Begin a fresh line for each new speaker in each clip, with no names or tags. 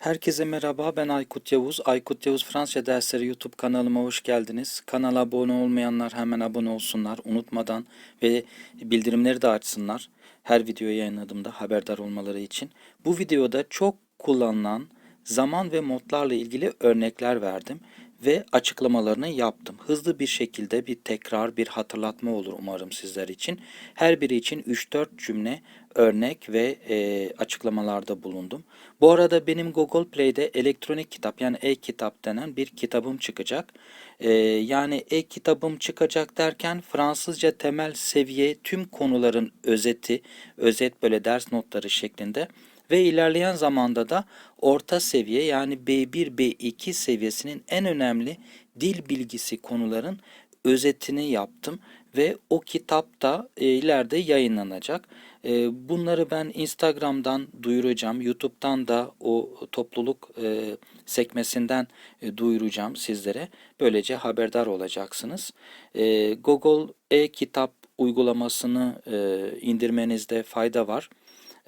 Herkese merhaba, ben Aykut Yavuz. Aykut Yavuz Fransızca dersleri YouTube kanalıma hoş geldiniz. Kanala abone olmayanlar hemen abone olsunlar unutmadan ve bildirimleri de açsınlar. Her video yayınladığımda haberdar olmaları için. Bu videoda çok kullanılan zaman ve modlarla ilgili örnekler verdim ve açıklamalarını yaptım. Hızlı bir şekilde bir tekrar, bir hatırlatma olur umarım sizler için. Her biri için 3-4 cümle örnek ve e, açıklamalarda bulundum. Bu arada benim Google Play'de elektronik kitap yani e-kitap denen bir kitabım çıkacak. E, yani e-kitabım çıkacak derken Fransızca temel seviye tüm konuların özeti, özet böyle ders notları şeklinde ve ilerleyen zamanda da orta seviye yani B1, B2 seviyesinin en önemli dil bilgisi konuların özetini yaptım ve o kitap da e, ileride yayınlanacak. E, bunları ben Instagram'dan duyuracağım, YouTube'dan da o topluluk e, sekmesinden e, duyuracağım sizlere. Böylece haberdar olacaksınız. E, Google e-kitap uygulamasını e, indirmenizde fayda var.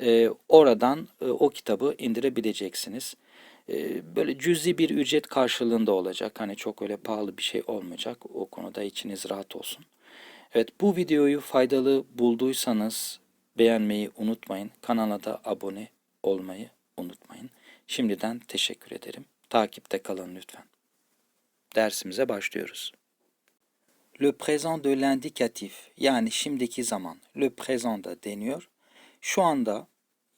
E, oradan e, o kitabı indirebileceksiniz. E, böyle cüzi bir ücret karşılığında olacak. Hani çok öyle pahalı bir şey olmayacak. O konuda içiniz rahat olsun. Evet bu videoyu faydalı bulduysanız beğenmeyi unutmayın. Kanala da abone olmayı unutmayın. Şimdiden teşekkür ederim. Takipte kalın lütfen. Dersimize başlıyoruz. Le présent de l'indicatif yani şimdiki zaman le présent da deniyor. Şu anda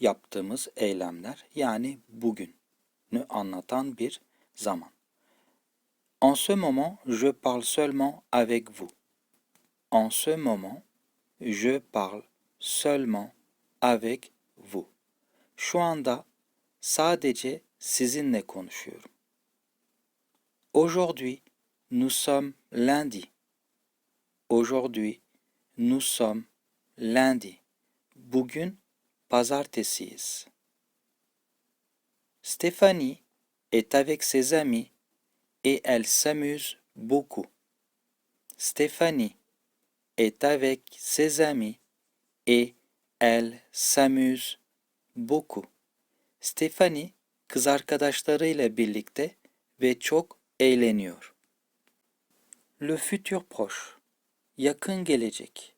yaptığımız eylemler yani bugünü anlatan bir zaman. En ce moment, je parle seulement avec vous. En ce moment, je parle seulement avec vous. Şu anda sadece sizinle konuşuyorum. Aujourd'hui, nous sommes lundi. Aujourd'hui, nous sommes lundi. Bugün pazartesiyiz. Stéphanie est avec ses amis et elle s'amuse beaucoup. Stéphanie est avec ses amis et elle s'amuse beaucoup. Stéphanie kız arkadaşlarıyla birlikte ve çok eğleniyor. Le futur proche. Yakın gelecek.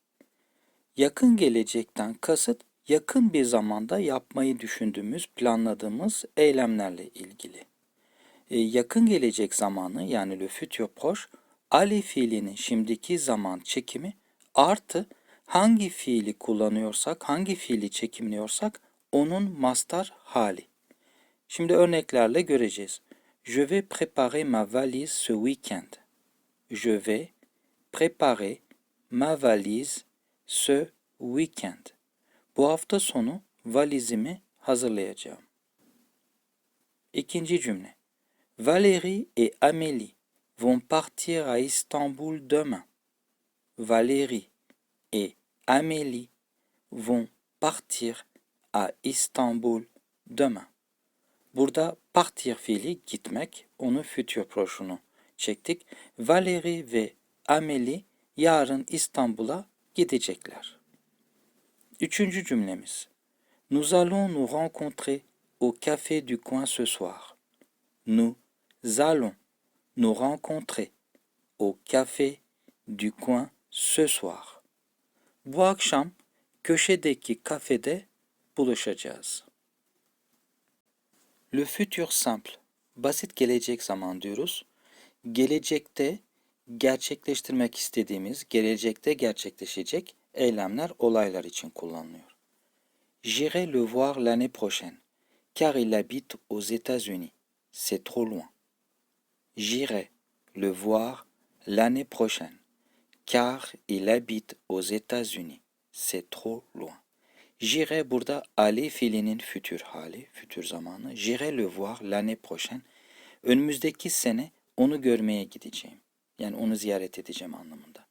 Yakın gelecekten kasıt yakın bir zamanda yapmayı düşündüğümüz, planladığımız eylemlerle ilgili. E, yakın gelecek zamanı yani le futur proche, ali fiilinin şimdiki zaman çekimi artı hangi fiili kullanıyorsak, hangi fiili çekimliyorsak onun mastar hali. Şimdi örneklerle göreceğiz. Je vais préparer ma valise ce week-end. Je vais préparer ma valise ce week-end. Bu hafta sonu valizimi hazırlayacağım. İkinci cümle. Valérie et Amélie vont partir à Istanbul demain. Valérie et Amélie vont partir à Istanbul demain. Burada partir fiili gitmek, onu future proşunu çektik. Valérie ve Amélie yarın İstanbul'a gidecekler. Üçüncü cümlemiz. Nous allons nous rencontrer au café du coin ce soir. Nous allons nous rencontrer au café du coin ce soir. Bu akşam köşedeki kafede buluşacağız. Le futur simple. Basit gelecek zaman diyoruz. Gelecekte gerçekleştirmek istediğimiz, gelecekte gerçekleşecek eylemler, olaylar için kullanılıyor. J'irai le voir l'année prochaine, car il habite aux États-Unis. C'est trop loin. J'irai le voir l'année prochaine, car il habite aux États-Unis. C'est trop loin. J'irai burada aller fiilinin fütür hali, fütür zamanı. J'irai le voir l'année prochaine. Önümüzdeki sene onu görmeye gideceğim. Yani onu ziyaret edeceğim anlamında.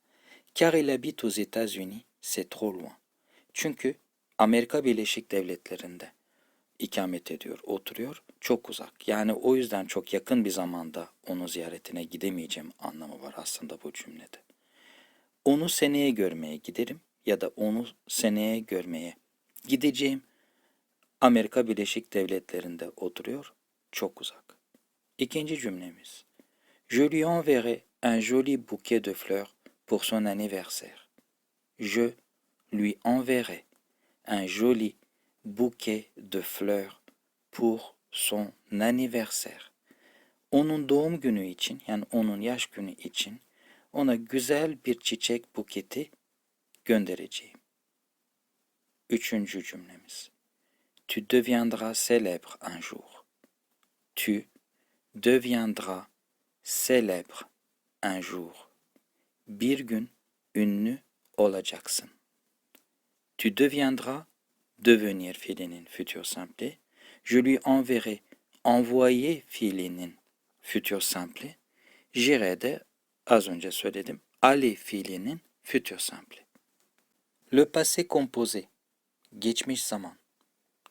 Car il habite aux États-Unis, c'est trop loin. Çünkü Amerika Birleşik Devletleri'nde ikamet ediyor, oturuyor. Çok uzak. Yani o yüzden çok yakın bir zamanda onu ziyaretine gidemeyeceğim anlamı var aslında bu cümlede. Onu seneye görmeye giderim ya da onu seneye görmeye gideceğim. Amerika Birleşik Devletleri'nde oturuyor. çok uzak. İkinci cümlemiz. Je lui un joli bouquet de fleurs pour son anniversaire. Je lui enverrai un joli bouquet de fleurs pour son anniversaire. Onun doğum günü için yani onun yaş günü için ona güzel bir çiçek buketi göndereceğim. Üçüncü cümlemiz. Tu deviendras célèbre un jour. Tu deviendras célèbre un jour. Bir gün ünlü olacaksın. Tu deviendras devenir fiilinin futur simple. Je lui enverrai envoyer fiilinin futur simple. J'irai de az önce söyledim. Aller fiilinin futur simple. Le passé composé. Geçmiş zaman.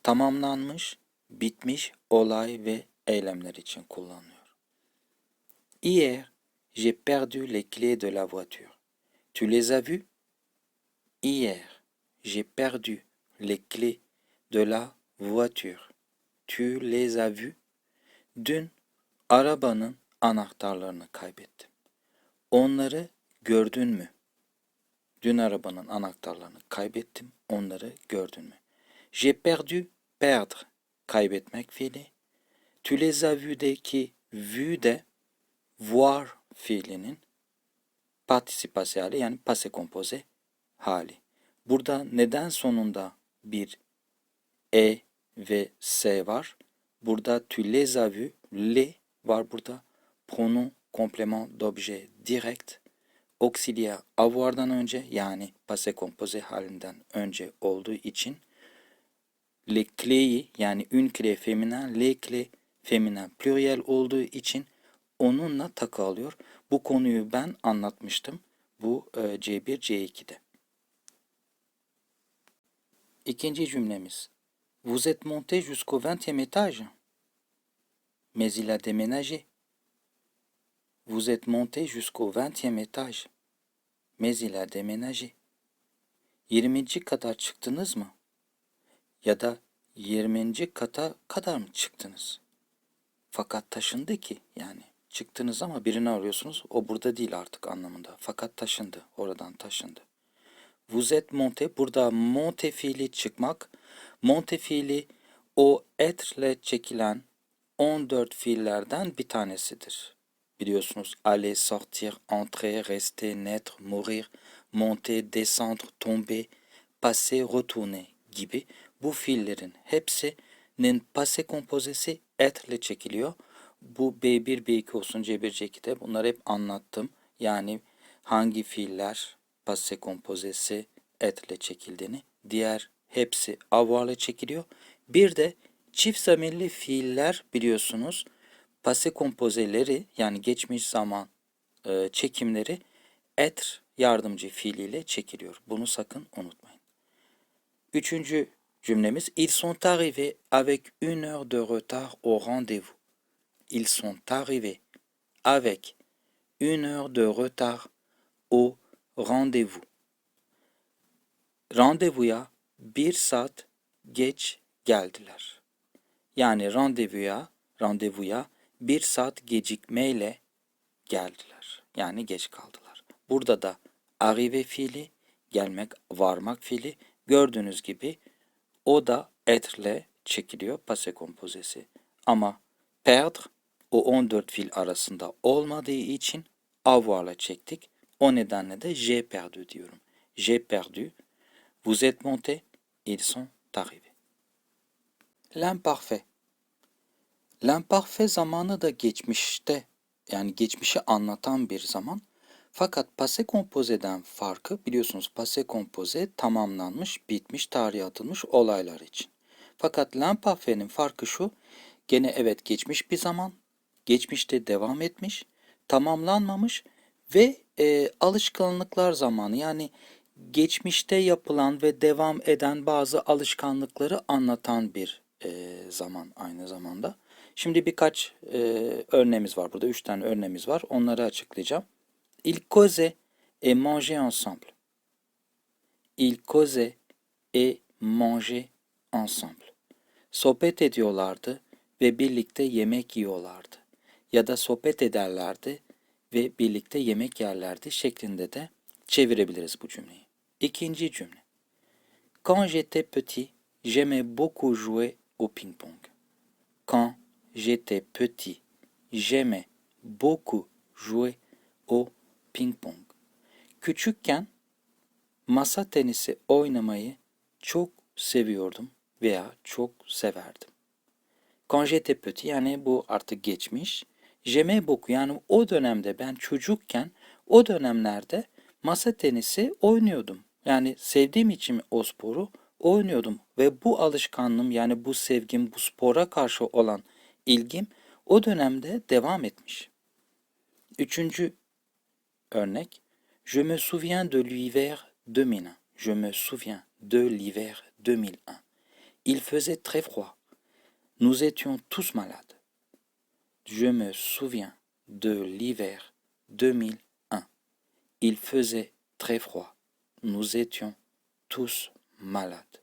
Tamamlanmış, bitmiş olay ve eylemler için kullanılıyor. Hier, j'ai perdu les clés de la voiture. Tu les as vues? Hier, j'ai perdu les clés de la voiture. Tu les as vues? Dün arabanın anahtarlarını kaybettim. Onları gördün mü? Dün arabanın anahtarlarını kaybettim. Onları gördün mü? J'ai perdu, perdre, kaybetmek fiili. Tu les as vues'deki vu de voir fiilinin partisipasyon hali yani passé composé hali. Burada neden sonunda bir e ve s var? Burada tu les as vus, les var burada. Pronom complément d'objet direct. Auxiliaire avoir'dan önce yani passé composé halinden önce olduğu için les clés'i yani une clé feminin, les clés feminin pluriel olduğu için onunla takı alıyor. Bu konuyu ben anlatmıştım. Bu e, C1, C2'de. İkinci cümlemiz. Vous êtes monté jusqu'au 20e étage. Mais il a déménagé. Vous êtes monté jusqu'au 20e étage. Mais il a déménagé. 20. kata çıktınız mı? Ya da 20. kata kadar mı çıktınız? Fakat taşındı ki yani çıktınız ama birini arıyorsunuz. O burada değil artık anlamında. Fakat taşındı. Oradan taşındı. Vous êtes monté. Burada monte fiili çıkmak. Monte fiili o etre çekilen 14 fiillerden bir tanesidir. Biliyorsunuz aller, sortir, entrer, rester, naître, mourir, monter, descendre, tomber, passer, retourner gibi bu fiillerin hepsinin passé kompozesi etre çekiliyor. Bu B1, B2 olsun, C1, C2'de bunları hep anlattım. Yani hangi fiiller passé kompozesi etle çekildiğini. Diğer hepsi avoir'la çekiliyor. Bir de çift zamirli fiiller biliyorsunuz passé kompozeleri yani geçmiş zaman e, çekimleri être yardımcı fiiliyle çekiliyor. Bunu sakın unutmayın. Üçüncü cümlemiz Ils sont arrivés avec une heure de retard au rendez-vous. Ils sont arrivés avec une heure de retard au rendez-vous. Randevuya bir saat geç geldiler. Yani randevuya, randevuya bir saat gecikmeyle geldiler. Yani geç kaldılar. Burada da arrive fiili, gelmek, varmak fiili. Gördüğünüz gibi o da etre çekiliyor passé kompozesi. Ama perdre o 14 fiil arasında olmadığı için avoir'la çektik. O nedenle de j'ai perdu diyorum. J'ai perdu. Vous êtes monté. Ils sont arrivés. L'imparfait. L'imparfait zamanı da geçmişte yani geçmişi anlatan bir zaman. Fakat passé composé'den farkı biliyorsunuz passé composé tamamlanmış, bitmiş, tarihe atılmış olaylar için. Fakat l'imparfait'in farkı şu. Gene evet geçmiş bir zaman, geçmişte devam etmiş, tamamlanmamış ve e, alışkanlıklar zamanı yani geçmişte yapılan ve devam eden bazı alışkanlıkları anlatan bir e, zaman aynı zamanda. Şimdi birkaç e, örneğimiz var burada. Üç tane örneğimiz var. Onları açıklayacağım. Ils causaient et mangeaient ensemble. Ils causaient et mangeaient ensemble. Sohbet ediyorlardı ve birlikte yemek yiyorlardı. Ya da sohbet ederlerdi ve birlikte yemek yerlerdi şeklinde de çevirebiliriz bu cümleyi. İkinci cümle. Quand j'étais petit, j'aimais beaucoup jouer au ping-pong. Quand j'étais petit, j'aimais beaucoup jouer au ping-pong. Küçükken masa tenisi oynamayı çok seviyordum veya çok severdim. Quand j'étais petit yani bu artık geçmiş. Beaucoup yani o dönemde ben çocukken o dönemlerde masa tenisi oynuyordum. Yani sevdiğim için o sporu oynuyordum ve bu alışkanlığım yani bu sevgim bu spora karşı olan ilgim o dönemde devam etmiş. Üçüncü örnek. Je me souviens de l'hiver 2001. Je me souviens de l'hiver 2001. Il faisait très froid. Nous étions tous malades. Je me souviens de l'hiver 2001. Il faisait très froid. Nous étions tous malades.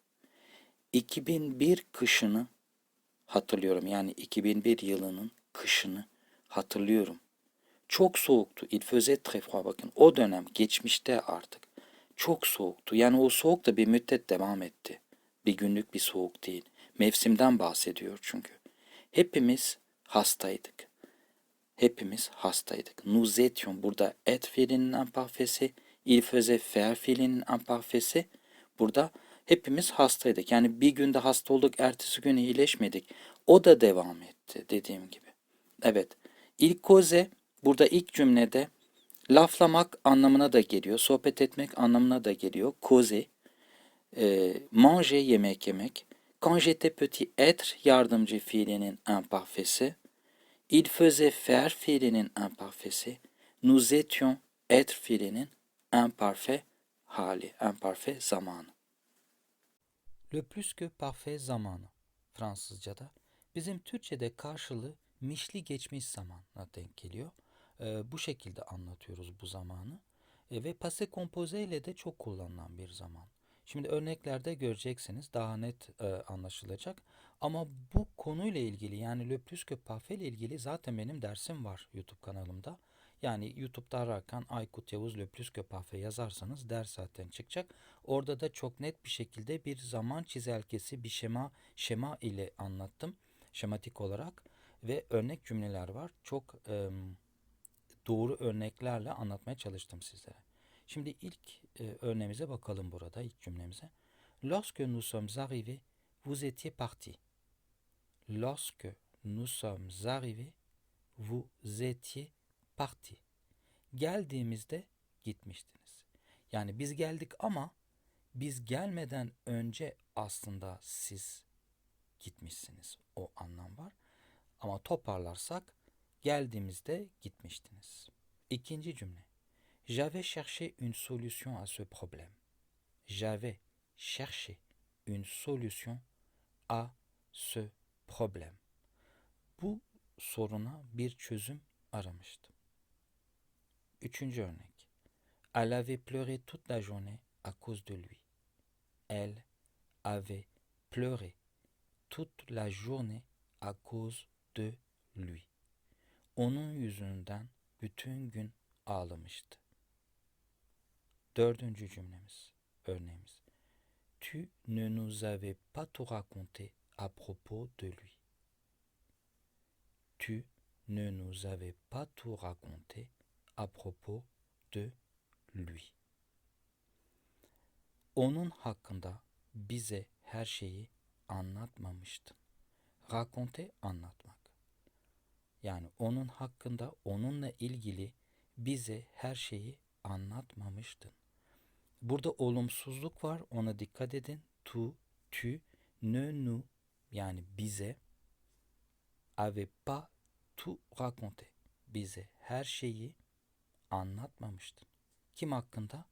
2001 kışını hatırlıyorum. Yani 2001 yılının kışını hatırlıyorum. Çok soğuktu. Il faisait très froid. Bakın o dönem geçmişte artık. Çok soğuktu. Yani o soğuk da bir müddet devam etti. Bir günlük bir soğuk değil. Mevsimden bahsediyor çünkü. Hepimiz hastaydık. Hepimiz hastaydık. Nous étions burada et fiilinin imparfesi, il faisait faire fiilinin imparfesi. Burada hepimiz hastaydık. Yani bir günde hasta olduk, ertesi gün iyileşmedik. O da devam etti dediğim gibi. Evet. İlk koze burada ilk cümlede laflamak anlamına da geliyor. Sohbet etmek anlamına da geliyor. Koze. E, manger yemek yemek. Quand j'étais petit être yardımcı fiilinin imparfesi. Il faisait faire fiilinin imparfesi. Nous étions être fiilinin imparfait hali, imparfait zamanı. Le plus que parfait zamanı Fransızca'da. Bizim Türkçe'de karşılığı mişli geçmiş zamana denk geliyor. Ee, bu şekilde anlatıyoruz bu zamanı. E, ve passé composé ile de çok kullanılan bir zaman. Şimdi örneklerde göreceksiniz daha net e, anlaşılacak. Ama bu konuyla ilgili yani Le Plus Parfait ile ilgili zaten benim dersim var YouTube kanalımda. Yani YouTube'da ararken Aykut Yavuz Le Plus Parfait yazarsanız ders zaten çıkacak. Orada da çok net bir şekilde bir zaman çizelgesi, bir şema şema ile anlattım. Şematik olarak ve örnek cümleler var. Çok e, doğru örneklerle anlatmaya çalıştım sizlere. Şimdi ilk e, örneğimize bakalım burada, ilk cümlemize. Lorsque nous sommes arrivés, vous étiez partis. Lorsque nous sommes arrivés, vous étiez partis. Geldiğimizde gitmiştiniz. Yani biz geldik ama biz gelmeden önce aslında siz gitmişsiniz. O anlam var. Ama toparlarsak geldiğimizde gitmiştiniz. İkinci cümle. J'avais cherché une solution à ce problème. J'avais cherché une solution à ce problème. Bu soruna bir çözüm aramıştım. Üçüncü örnek. Elle avait pleuré toute la journée à cause de lui. Elle avait pleuré toute la journée à cause de lui. Onun yüzünden bütün gün ağlamıştı. Dördüncü cümlemiz, örneğimiz. Tu ne nous avais pas tout raconté à propos de lui. Tu ne nous avais pas tout raconté à propos de lui. Onun hakkında bize her şeyi anlatmamıştın. Raconte anlatmak. Yani onun hakkında onunla ilgili bize her şeyi anlatmamıştın. Burada olumsuzluk var ona dikkat edin. Tu, tu, ne nous yani bize avait pas tout raconté. Bize her şeyi anlatmamıştın. Kim hakkında?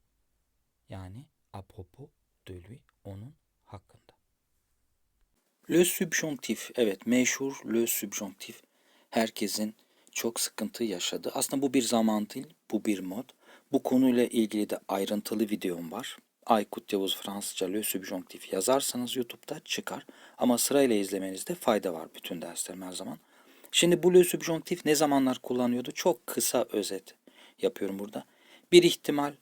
Yani à propos de lui, onun hakkında. Le subjonctif, evet meşhur le subjonctif. Herkesin çok sıkıntı yaşadı. Aslında bu bir zaman değil, bu bir mod. Bu konuyla ilgili de ayrıntılı videom var. Aykut Yavuz Fransızca Le Subjonctif yazarsanız YouTube'da çıkar. Ama sırayla izlemenizde fayda var bütün derslerim her zaman. Şimdi bu Le Subjonctif ne zamanlar kullanıyordu? Çok kısa özet yapıyorum burada. Bir ihtimal,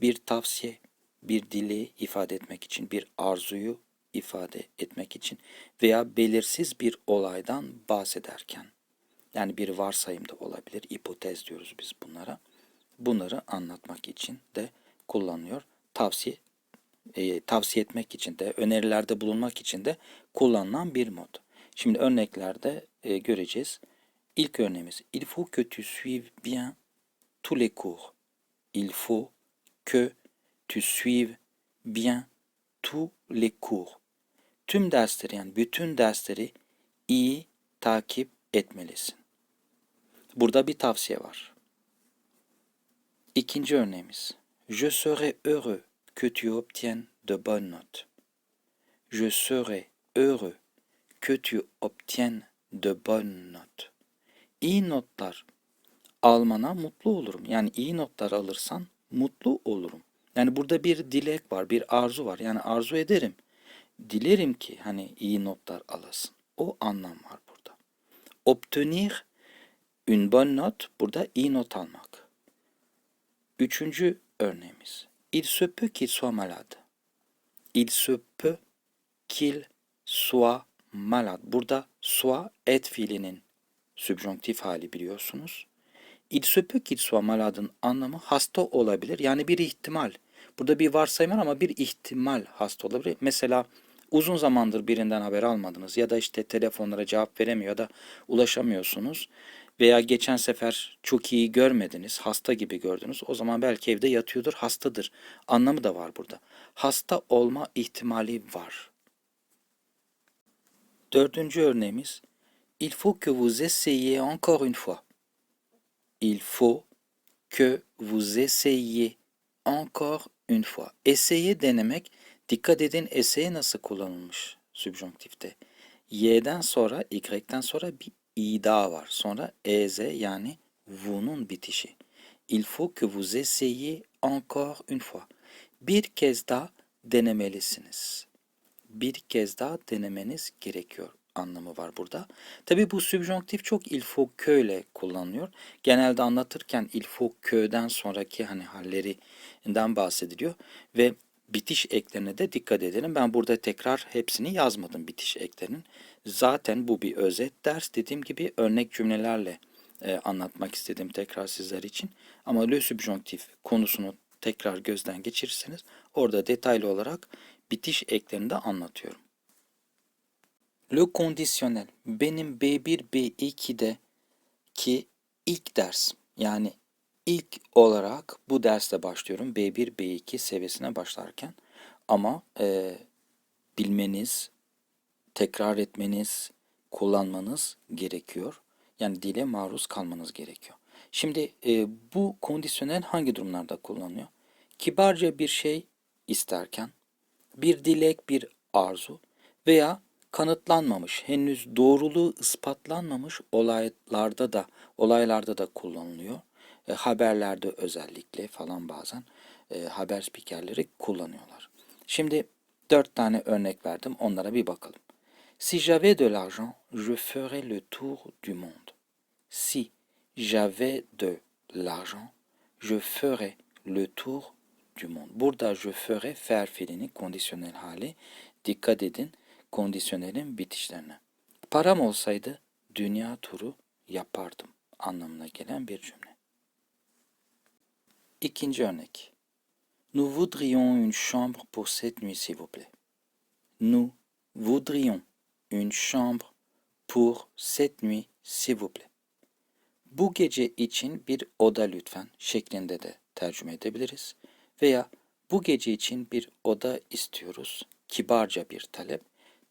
bir tavsiye, bir dileği ifade etmek için, bir arzuyu ifade etmek için veya belirsiz bir olaydan bahsederken yani bir varsayım da olabilir, hipotez diyoruz biz bunlara. Bunları anlatmak için de kullanıyor. Tavsiye e, tavsiye etmek için de, önerilerde bulunmak için de kullanılan bir mod. Şimdi örneklerde e, göreceğiz. İlk örneğimiz Il faut que tu suives bien tous les cours. Il faut que tu suives bien tous les cours. Tüm dersleri yani bütün dersleri iyi takip etmelisin. Burada bir tavsiye var. İkinci örneğimiz. Je serai heureux que tu obtiennes de bonnes notes. Je serai heureux que tu obtiennes de bonnes notes. İyi notlar almana mutlu olurum. Yani iyi notlar alırsan mutlu olurum. Yani burada bir dilek var, bir arzu var. Yani arzu ederim. Dilerim ki hani iyi notlar alasın. O anlam var burada. Obtenir une bonne note burada iyi not almak. Üçüncü örneğimiz. Il se peut qu'il soit malade. Il se peut qu'il soit malade. Burada soit et fiilinin subjonktif hali biliyorsunuz. Il se peut qu'il soit malade'ın anlamı hasta olabilir. Yani bir ihtimal. Burada bir varsayım var ama bir ihtimal hasta olabilir. Mesela uzun zamandır birinden haber almadınız ya da işte telefonlara cevap veremiyor ya da ulaşamıyorsunuz veya geçen sefer çok iyi görmediniz, hasta gibi gördünüz. O zaman belki evde yatıyordur, hastadır. Anlamı da var burada. Hasta olma ihtimali var. Dördüncü örneğimiz Il faut que vous essayiez encore une fois. Il faut que vous essayiez encore une fois. Essayer denemek, dikkat edin essay nasıl kullanılmış subjonktifte. Y'den sonra, Y'den sonra bir i daha var. Sonra ez yani vu'nun bitişi. Il faut que vous essayiez encore une fois. Bir kez daha denemelisiniz. Bir kez daha denemeniz gerekiyor anlamı var burada. Tabi bu subjonktif çok il faut que ile kullanılıyor. Genelde anlatırken il faut qu'den sonraki hani hallerinden bahsediliyor ve bitiş eklerine de dikkat edelim. Ben burada tekrar hepsini yazmadım bitiş eklerinin. Zaten bu bir özet ders. Dediğim gibi örnek cümlelerle e, anlatmak istedim tekrar sizler için. Ama le subjonktif konusunu tekrar gözden geçirirseniz orada detaylı olarak bitiş eklerini de anlatıyorum. Le conditionnel benim B1 B2'de ki ilk ders yani ilk olarak bu dersle başlıyorum B1 B2 seviyesine başlarken ama e, bilmeniz tekrar etmeniz, kullanmanız gerekiyor. Yani dile maruz kalmanız gerekiyor. Şimdi e, bu kondisyonel hangi durumlarda kullanılıyor? Kibarca bir şey isterken, bir dilek, bir arzu veya kanıtlanmamış, henüz doğruluğu ispatlanmamış olaylarda da olaylarda da kullanılıyor. E, haberlerde özellikle falan bazen e, haber spikerleri kullanıyorlar. Şimdi dört tane örnek verdim. Onlara bir bakalım. Si j'avais de l'argent, je ferais le tour du monde. Si j'avais de l'argent, je ferais le tour du monde. Burada je ferais faire fiilinin kondisyonel hali. Dikkat edin kondisyonelin bitişlerine. Param olsaydı dünya turu yapardım anlamına gelen bir cümle. İkinci örnek. Nous voudrions une chambre pour cette nuit s'il vous plaît. Nous voudrions une chambre pour cette nuit s'il vous plaît. Bu gece için bir oda lütfen şeklinde de tercüme edebiliriz. Veya bu gece için bir oda istiyoruz. Kibarca bir talep.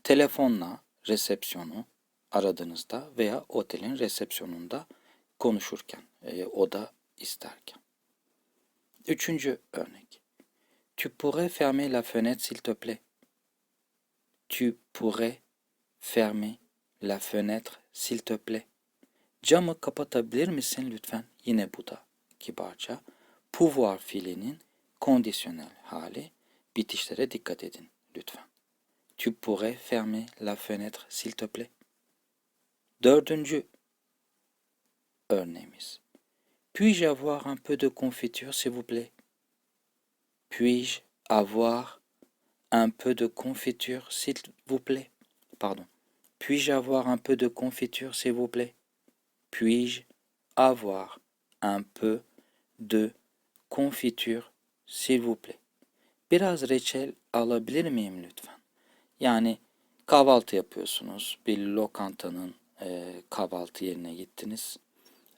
Telefonla resepsiyonu aradığınızda veya otelin resepsiyonunda konuşurken, e, oda isterken. Üçüncü örnek. Tu pourrais fermer la fenêtre s'il te plaît. Tu pourrais Ferme la fenêtre s'il te plaît. Camı kapatabilir misin lütfen? Yine bu da kibarca. Pouvoir fiilinin kondisyonel hali Bitişlere dikkat edin lütfen. Tu pourrais fermer la fenêtre s'il te plaît? Dördüncü örneğimiz. Puis-je avoir un peu de confiture s'il vous plaît? Puis-je avoir un peu de confiture s'il vous plaît? Pardon. Puis-je avoir un peu de confiture s'il vous plaît? Puis-je avoir un peu de confiture s'il vous plaît? Biraz reçel alabilir miyim lütfen? Yani kahvaltı yapıyorsunuz. Bir lokantanın e, kahvaltı yerine gittiniz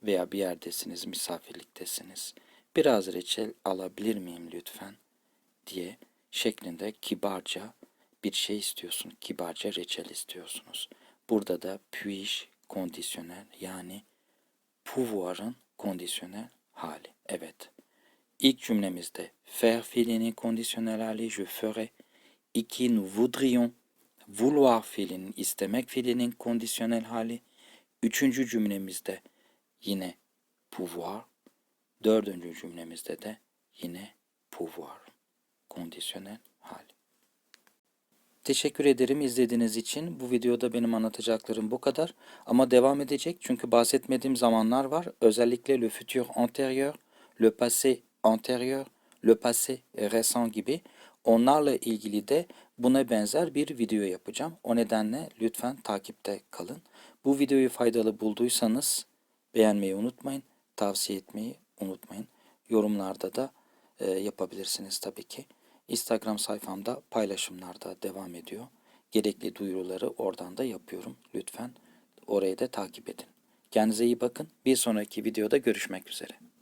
veya bir yerdesiniz, misafirliktesiniz. Biraz reçel alabilir miyim lütfen diye şeklinde kibarca bir şey istiyorsun. Kibarca reçel istiyorsunuz. Burada da puis kondisyonel yani pouvoir'ın kondisyonel hali. Evet. İlk cümlemizde faire fiilinin kondisyonel hali je ferai. İki nous voudrions vouloir fiilinin istemek fiilinin kondisyonel hali. Üçüncü cümlemizde yine pouvoir. Dördüncü cümlemizde de yine pouvoir. Kondisyonel hali. Teşekkür ederim izlediğiniz için. Bu videoda benim anlatacaklarım bu kadar. Ama devam edecek çünkü bahsetmediğim zamanlar var. Özellikle le futur antérieur, le passé antérieur, le passé récent gibi. Onlarla ilgili de buna benzer bir video yapacağım. O nedenle lütfen takipte kalın. Bu videoyu faydalı bulduysanız beğenmeyi unutmayın. Tavsiye etmeyi unutmayın. Yorumlarda da e, yapabilirsiniz tabii ki. Instagram sayfamda paylaşımlar da devam ediyor. Gerekli duyuruları oradan da yapıyorum. Lütfen orayı da takip edin. Kendinize iyi bakın. Bir sonraki videoda görüşmek üzere.